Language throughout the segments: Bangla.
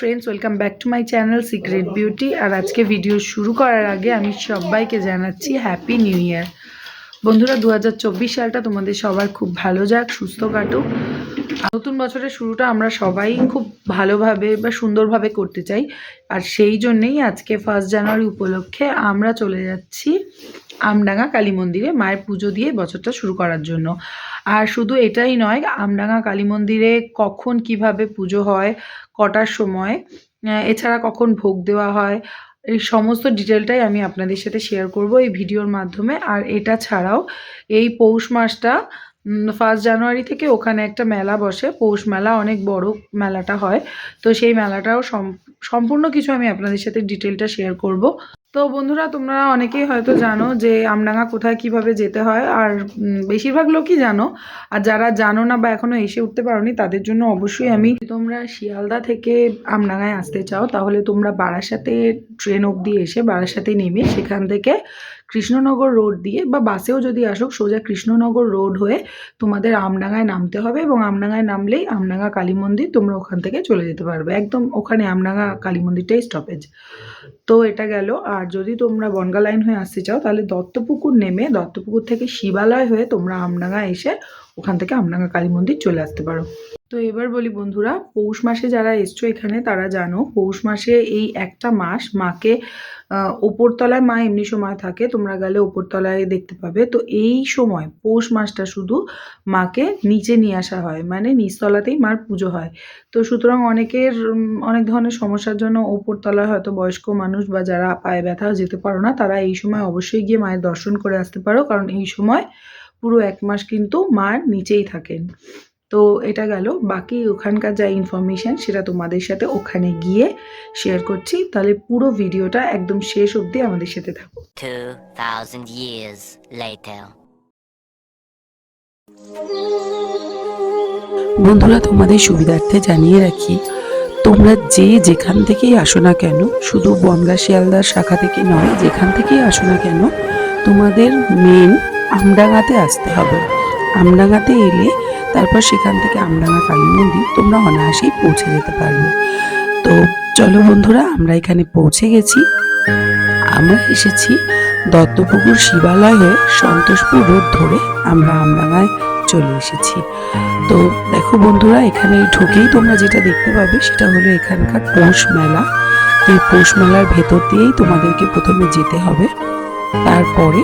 Friends welcome back to my channel secret beauty আর আজকে ভিডিও শুরু করার আগে আমি সবাইকে জানাচ্ছি হ্যাপি নিউ ইয়ার বন্ধুরা দু হাজার চব্বিশ সালটা তোমাদের সবার খুব ভালো যাক, সুস্থ কাটুক। নতুন বছরের শুরুটা আমরা সবাই খুব ভালোভাবে বা সুন্দরভাবে করতে চাই। আর সেই জন্যেই আজকে ফার্স্ট জানুয়ারি উপলক্ষে আমরা চলে যাচ্ছি আমডাঙ্গা কালী মন্দিরে মায়ের পুজো দিয়ে বছরটা শুরু করার জন্য। আর শুধু এটাই নয়, আমডাঙ্গা কালী মন্দিরে কখন কীভাবে পুজো হয়, কটার সময় এছাড়া কখন ভোগ দেওয়া হয়, এই সমস্ত ডিটেলটাই আমি আপনাদের সাথে শেয়ার করব এই ভিডিওর মাধ্যমে। আর এটা ছাড়াও এই পৌষ মাসটা ফার্স্ট জানুয়ারি থেকে ওখানে একটা মেলা বসে। পৌষ মেলা অনেক বড় মেলাটা হয়। তো সেই মেলাটাও সম্পূর্ণ কিছু আমি আপনাদের সাথে ডিটেলটা শেয়ার করব। তো বন্ধুরা, তোমরা অনেকেই হয়তো জানো যে আমডাঙ্গা কোথায় কীভাবে যেতে হয়। আর বেশিরভাগ লোকই জানো। আর যারা জানো না বা এখনও এসে উঠতে পারোনি, তাদের জন্য অবশ্যই আমি, তোমরা শিয়ালদা থেকে আমডাঙ্গায় আসতে চাও, তাহলে তোমরা বারাসাতে ট্রেন অবধি এসে বারাসাতে নেমে সেখান থেকে কৃষ্ণনগর রোড দিয়ে বা বাসেও যদি আসুক সোজা কৃষ্ণনগর রোড হয়ে তোমাদের আমডাঙ্গায় নামতে হবে এবং আমডাঙ্গায় নামলেই আমডাঙ্গা কালী মন্দির তোমরা ওখান থেকে চলে যেতে পারবে। একদম ওখানে আমডাঙ্গা কালী মন্দিরটাই স্টপেজ তো এটা গেল। আর যদি তোমরা বনগা লাইন হয়ে আসতে চাও তাহলে দত্তপুকুর নেমে, দত্তপুকুর থেকে শিবালয় হয়ে তোমরা আমডাঙ্গা এসে ওখান থেকে আমডাঙ্গা কালী মন্দির চলে আসতে পারো। তো এবার বলি বন্ধুরা, পৌষ মাসে যারা এসছো এখানে, তারা জানো পৌষ মাসে এই একটা মাস মাকে ওপরতলায় মা এমনি সময় থাকে, তোমরা গেলে ওপরতলায় দেখতে পাবে। তো এই সময় পৌষ মাসটা শুধু মাকে নিচে নিয়ে আসা হয় মানে নিচতলাতেই মার পুজো হয়। তো সুতরাং অনেকের অনেক ধরনের সমস্যার জন্য ওপরতলায় হয়তো বয়স্ক মানুষ বা যারা পায়ে ব্যথা যেতে পারো না, তারা এই সময় অবশ্যই গিয়ে মায়ের দর্শন করে আসতে পারো। কারণ এই সময় পুরো এক মাস কিন্তু মার নিচেই থাকেন। তো এটা গেল। বাকি ওখানকার যা ইনফরমেশান সেটা তোমাদের সাথে ওখানে গিয়ে শেয়ার করছি। তাহলে পুরো ভিডিওটা একদম শেষ অবধি আমাদের সাথে থাকো। 2,000 years বন্ধুরা তোমাদের সুবিধার্থে জানিয়ে রাখি তোমরা যে যেখান থেকেই আসো না কেন শুধু বনগা শিয়ালদার শাখা থেকে নয় যেখান থেকেই আসো না কেন তোমাদের মেন আমডাঙ্গাতে আসতে হবে। আমডাঙ্গাতে এলে তারপর সেখান থেকে আমডাঙ্গা কালী মন্দির তোমরা অনায়াসেই পৌঁছে যেতে পারবে। তো চলো বন্ধুরা, আমরা এখানে পৌঁছে গেছি। আমরা এসেছি দত্তপুকুর শিবালয়ে সন্তোষপুর রোড ধরে আমরা আমডাঙ্গায় চলে এসেছি। তো দেখো বন্ধুরা, এখানে ঢুকেই তোমরা যেটা দেখতে পাবে সেটা হলো এখানকার পৌষ মেলা। এই পৌষ মেলার ভেতর দিয়েই তোমাদেরকে প্রথমে যেতে হবে। তারপরে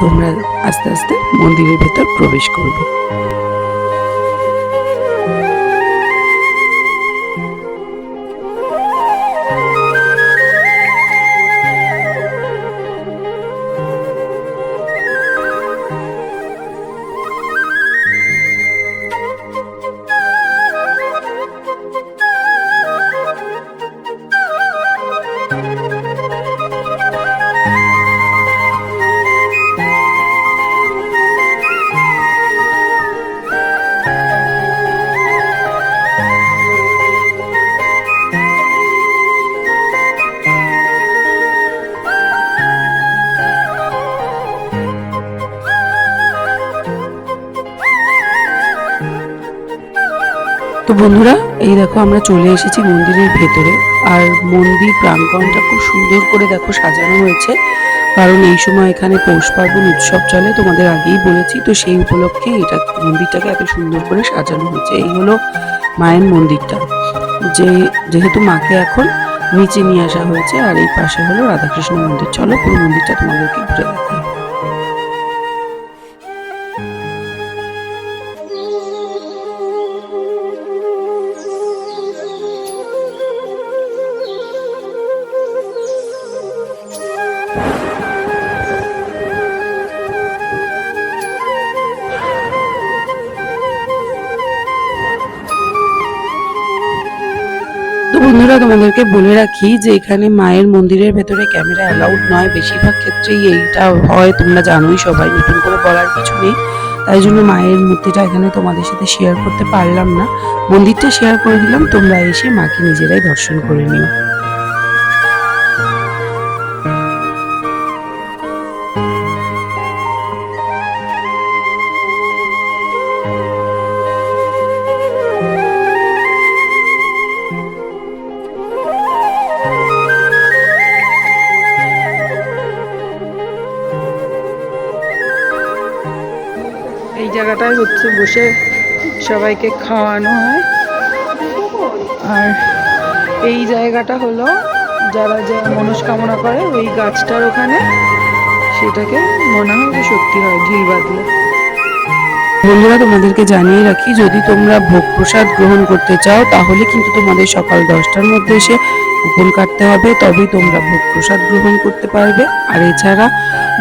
তোমরা আস্তে আস্তে মন্দিরের ভেতর প্রবেশ করবে। তো বন্ধুরা, এই দেখো আমরা চলে এসেছি মন্দিরের ভেতরে, আর মন্দির প্রাঙ্গণটা খুব সুন্দর করে দেখো সাজানো হয়েছে। কারণ এই সময় এখানে পৌষ পার্বণ উৎসব চলে, তোমাদের আগেই বলেছি, তো সেই উপলক্ষে এটা মন্দিরটাকে এত সুন্দর করে সাজানো হয়েছে। এই হলো মায়ের মন্দিরটা, যে যেহেতু মাকে এখন নিচে নিয়ে আসা হয়েছে, আর এই পাশে হলো রাধাকৃষ্ণ মন্দির। চলো পুরো মন্দিরটা তোমাদেরকে ঘুরে দেখাই। বন্ধুরা তোমাদেরকে বলে রাখি যে এখানে মায়ের মন্দিরের ভেতরে ক্যামেরা অ্যালাউড নয়। বেশিরভাগ ক্ষেত্রেই এইটা হয়, তোমরা জানোই সবাই, নতুন করে বলার কিছু নেই। তাই জন্য মায়ের মূর্তিটা এখানে তোমাদের সাথে শেয়ার করতে পারলাম না। মন্দিরটা শেয়ার করে দিলাম, তোমরা এসে মাকে নিজেরাই দর্শন করে নিও। জায়গাটায় হচ্ছে বসে সবাইকে খাওয়ানো হয়। আর এই জায়গাটা হলো যারা যা মনস্কামনা করে ওই গাছটার ওখানে, সেটাকে মনে হয় যে সত্যি হয়, ঢিল বাঁধলে। বন্ধুরা, তোমাদেরকে জানিয়ে রাখি, যদি তোমরা ভোগ প্রসাদ গ্রহণ করতে চাও, তাহলে কিন্তু তোমাদের সকাল দশটার মধ্যে এসে কুপন কাটতে হবে, তবেই তোমরা ভোগ প্রসাদ গ্রহণ করতে পারবে। আর এছাড়া,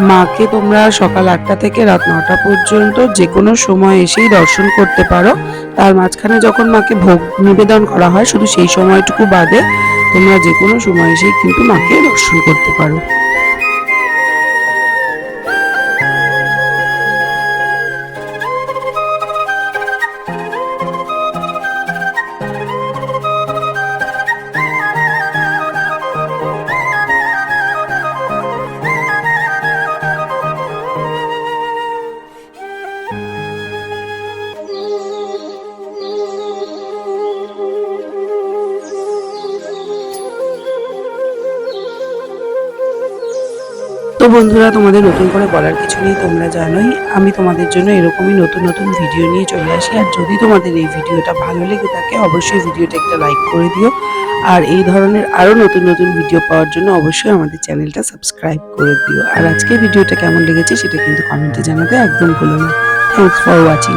মাকে তোমরা সকাল আটটা থেকে রাত নটা পর্যন্ত যে কোনো সময় এসেই দর্শন করতে পারো। তার মাঝখানে যখন মাকে ভোগ নিবেদন করা হয়, শুধু সেই সময়টুকু বাদে তোমরা যে কোনো সময় এসেই কিন্তু মাকে দর্শন করতে পারো। তো বন্ধুরা, তোমাদের নতুন করে বলার কিছু নেই, তোমরা জানোই। আমি তোমাদের জন্য এরকমই নতুন নতুন ভিডিও নিয়ে চলে আসি। আর যদি তোমাদের এই ভিডিওটা ভালো লেগে থাকে, অবশ্যই ভিডিওটা একটা লাইক করে দিও। আর এই ধরনের আরও নতুন নতুন ভিডিও পাওয়ার জন্য অবশ্যই আমাদের চ্যানেলটা সাবস্ক্রাইব করে দিও। আর আজকে ভিডিওটা কেমন লেগেছে, সেটা কিন্তু কমেন্টে জানাতে একদম ভুলো না। Thanks for watching